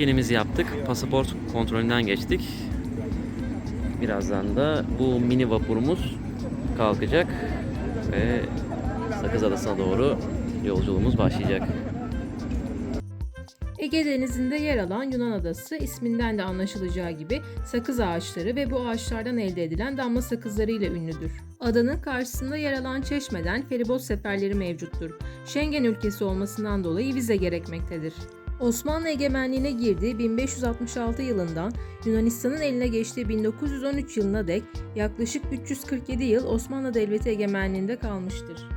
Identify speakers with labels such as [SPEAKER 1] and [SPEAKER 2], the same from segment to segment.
[SPEAKER 1] check-in'imizi yaptık. Pasaport kontrolünden geçtik. Birazdan da bu mini vapurumuz kalkacak ve Sakız Adası'na doğru yolculuğumuz başlayacak.
[SPEAKER 2] Ege Denizi'nde yer alan Yunan adası isminden de anlaşılacağı gibi sakız ağaçları ve bu ağaçlardan elde edilen damla sakızları ile ünlüdür. Adanın karşısında yer alan çeşmeden feribot seferleri mevcuttur. Schengen ülkesi olmasından dolayı vize gerekmektedir. Osmanlı egemenliğine girdiği 1566 yılından Yunanistan'ın eline geçtiği 1913 yılına dek yaklaşık 347 yıl Osmanlı Devleti egemenliğinde kalmıştır.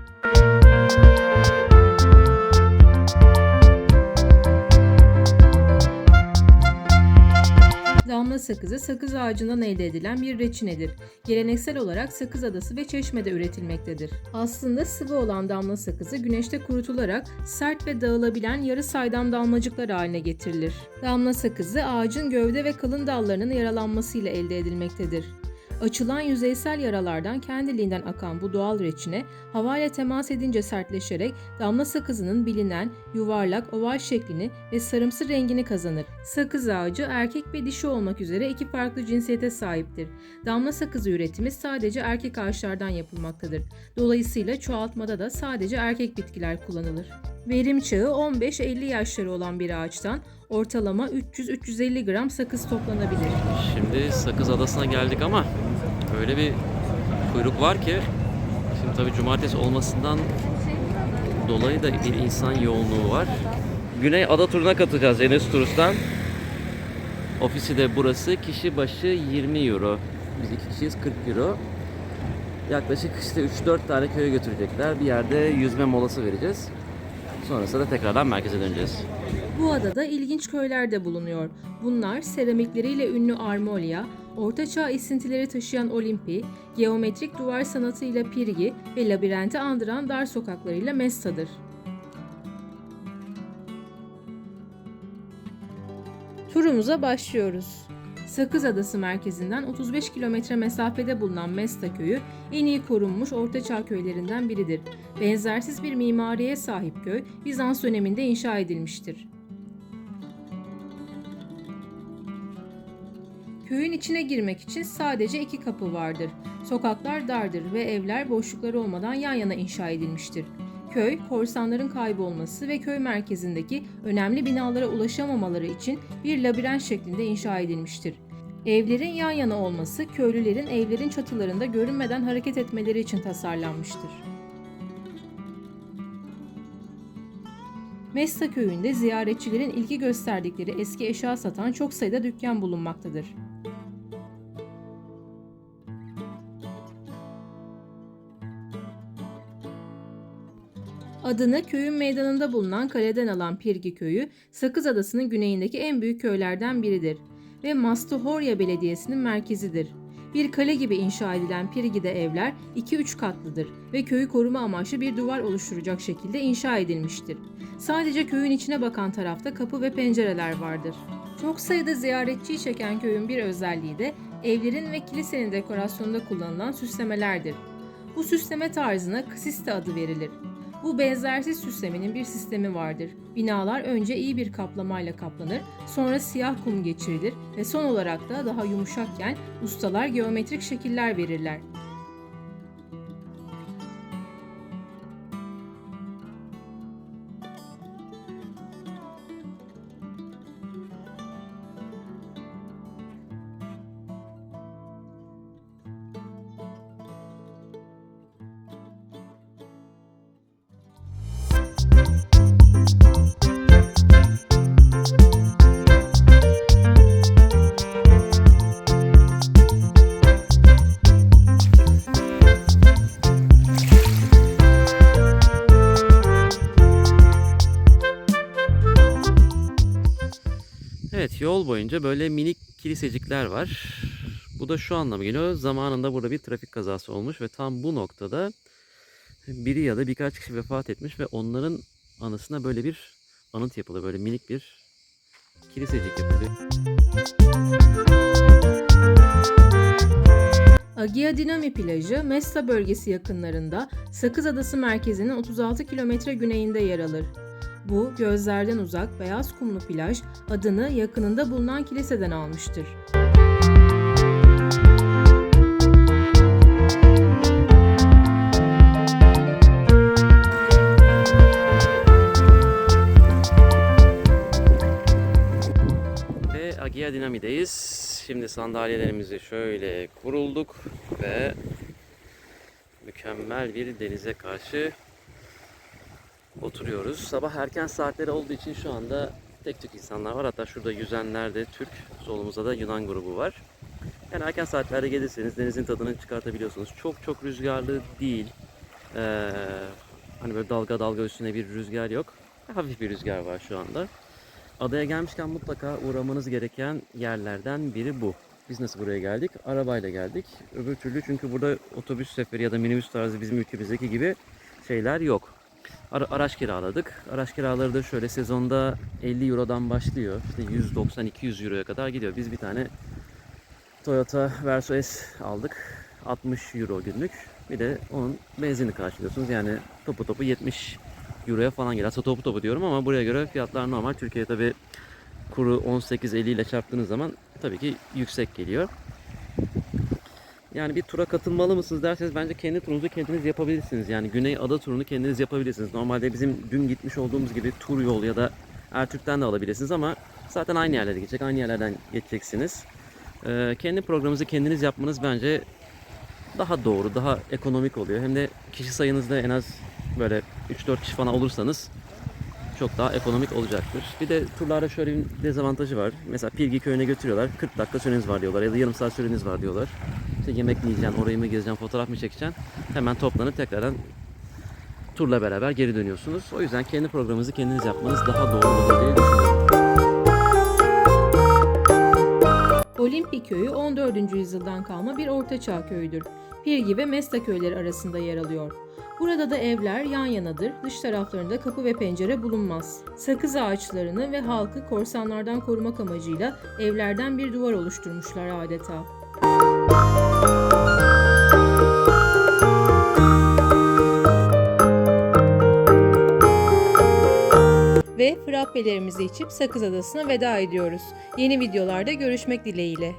[SPEAKER 2] Damla sakızı sakız ağacından elde edilen bir reçinedir. Geleneksel olarak Sakız Adası ve Çeşme'de üretilmektedir. Aslında sıvı olan damla sakızı güneşte kurutularak sert ve dağılabilen yarı saydam dalmacıklar haline getirilir. Damla sakızı ağacın gövde ve kalın dallarının yaralanmasıyla elde edilmektedir. Açılan yüzeysel yaralardan kendiliğinden akan bu doğal reçine havayla temas edince sertleşerek damla sakızının bilinen yuvarlak oval şeklini ve sarımsı rengini kazanır. Sakız ağacı erkek ve dişi olmak üzere iki farklı cinsiyete sahiptir. Damla sakızı üretimi sadece erkek ağaçlardan yapılmaktadır. Dolayısıyla çoğaltmada da sadece erkek bitkiler kullanılır. Verim çağı 15-50 yaşları olan bir ağaçtan ortalama 300-350 gram sakız toplanabilir.
[SPEAKER 1] Şimdi Sakız Adası'na geldik ama öyle bir kuyruk var ki şimdi tabii cumartesi olmasından dolayı da bir insan yoğunluğu var. Güney Ada turuna katılacağız Enes Turist'ten. Ofisi de burası. Kişi başı 20 euro. Biz iki kişiyiz 40 euro. Yaklaşık işte 3-4 tane köye götürecekler. Bir yerde yüzme molası vereceğiz. Sonrasında da tekrardan merkeze döneceğiz.
[SPEAKER 2] Bu adada ilginç köyler de bulunuyor. Bunlar seramikleriyle ünlü Armolia, ortaçağ esintileri taşıyan Olimpi, geometrik duvar sanatıyla Pirgi ve labirenti andıran dar sokaklarıyla Mesta'dır. Turumuza başlıyoruz. Sakız Adası merkezinden 35 kilometre mesafede bulunan Mesta köyü en iyi korunmuş ortaçağ köylerinden biridir. Benzersiz bir mimariye sahip köy Bizans döneminde inşa edilmiştir. Köyün içine girmek için sadece iki kapı vardır. Sokaklar dardır ve evler boşlukları olmadan yan yana inşa edilmiştir. Köy, korsanların kaybolması ve köy merkezindeki önemli binalara ulaşamamaları için bir labirent şeklinde inşa edilmiştir. Evlerin yan yana olması köylülerin evlerin çatılarında görünmeden hareket etmeleri için tasarlanmıştır. Mesta köyünde ziyaretçilerin ilgi gösterdikleri eski eşya satan çok sayıda dükkan bulunmaktadır. Adını köyün meydanında bulunan kaleden alan Pirgi köyü, Sakız Adası'nın güneyindeki en büyük köylerden biridir ve Mastohorya Belediyesi'nin merkezidir. Bir kale gibi inşa edilen Pirgi'de evler 2-3 katlıdır ve köyü koruma amaçlı bir duvar oluşturacak şekilde inşa edilmiştir. Sadece köyün içine bakan tarafta kapı ve pencereler vardır. Çok sayıda ziyaretçiyi çeken köyün bir özelliği de evlerin ve kilisenin dekorasyonunda kullanılan süslemelerdir. Bu süsleme tarzına kısiste adı verilir. Bu benzersiz süslemenin bir sistemi vardır. Binalar önce iyi bir kaplamayla kaplanır, sonra siyah kum geçirilir ve son olarak da daha yumuşakken ustalar geometrik şekiller verirler.
[SPEAKER 1] Yol boyunca böyle minik kilisecikler var. Bu da şu anlama geliyor. Zamanında burada bir trafik kazası olmuş ve tam bu noktada biri ya da birkaç kişi vefat etmiş ve onların anısına böyle bir anıt yapılıyor. Böyle minik bir kilisecik yapılıyor.
[SPEAKER 2] Agia Dinami plajı Mesta bölgesi yakınlarında Sakız Adası merkezinin 36 kilometre güneyinde yer alır. Bu gözlerden uzak beyaz kumlu plaj adını yakınında bulunan kiliseden almıştır.
[SPEAKER 1] Ve Agia Dinami'deyiz. Şimdi sandalyelerimizi şöyle kurulduk ve mükemmel bir denize karşı oturuyoruz. Sabah erken saatleri olduğu için şu anda tek tük insanlar var. Hatta şurada yüzenler de Türk, solumuzda da Yunan grubu var. Yani erken saatlerde gelirseniz denizin tadını çıkartabiliyorsunuz. Çok çok rüzgarlı değil. Ee, hani böyle dalga dalga üstüne bir rüzgar yok. Hafif bir rüzgar var şu anda. Adaya gelmişken mutlaka uğramanız gereken yerlerden biri bu. Biz nasıl buraya geldik? Arabayla geldik. Öbür türlü çünkü burada otobüs seferi ya da minibüs tarzı bizim ülkemizdeki gibi şeyler yok. Ara- araç kiraladık. Araç kiraları da şöyle sezonda 50 Euro'dan başlıyor. İşte 190-200 Euro'ya kadar gidiyor. Biz bir tane Toyota Verso S aldık. 60 Euro günlük. Bir de onun benzini karşılıyorsunuz. Yani topu topu 70 Euro'ya falan geliyor. Aslında topu topu diyorum ama buraya göre fiyatlar normal. Türkiye tabi kuru 18.50 ile çarptığınız zaman tabii ki yüksek geliyor. Yani bir tura katılmalı mısınız derseniz bence kendi turunuzu kendiniz yapabilirsiniz. Yani Güney Ada turunu kendiniz yapabilirsiniz. Normalde bizim dün gitmiş olduğumuz gibi tur yol ya da Ertürk'ten de alabilirsiniz ama zaten aynı yerlere gidecek, aynı yerlerden geçeceksiniz. Ee, kendi programınızı kendiniz yapmanız bence daha doğru, daha ekonomik oluyor. Hem de kişi sayınızda en az böyle 3-4 kişi falan olursanız çok daha ekonomik olacaktır. Bir de turlarda şöyle bir dezavantajı var. Mesela Pilgi köyüne götürüyorlar. 40 dakika süreniz var diyorlar ya da yarım saat süreniz var diyorlar. İşte yemek mi yiyeceksin, orayı mı gezeceksin, fotoğraf mı çekeceksin? Hemen toplanıp tekrardan turla beraber geri dönüyorsunuz. O yüzden kendi programınızı kendiniz yapmanız daha doğru olur diye düşünüyorum.
[SPEAKER 2] Köyü 14. yüzyıldan kalma bir ortaçağ köyüdür. Pirgi ve Mesta köyleri arasında yer alıyor. Burada da evler yan yanadır, dış taraflarında kapı ve pencere bulunmaz. Sakız ağaçlarını ve halkı korsanlardan korumak amacıyla evlerden bir duvar oluşturmuşlar adeta. Ve frappelerimizi içip Sakız Adası'na veda ediyoruz. Yeni videolarda görüşmek dileğiyle.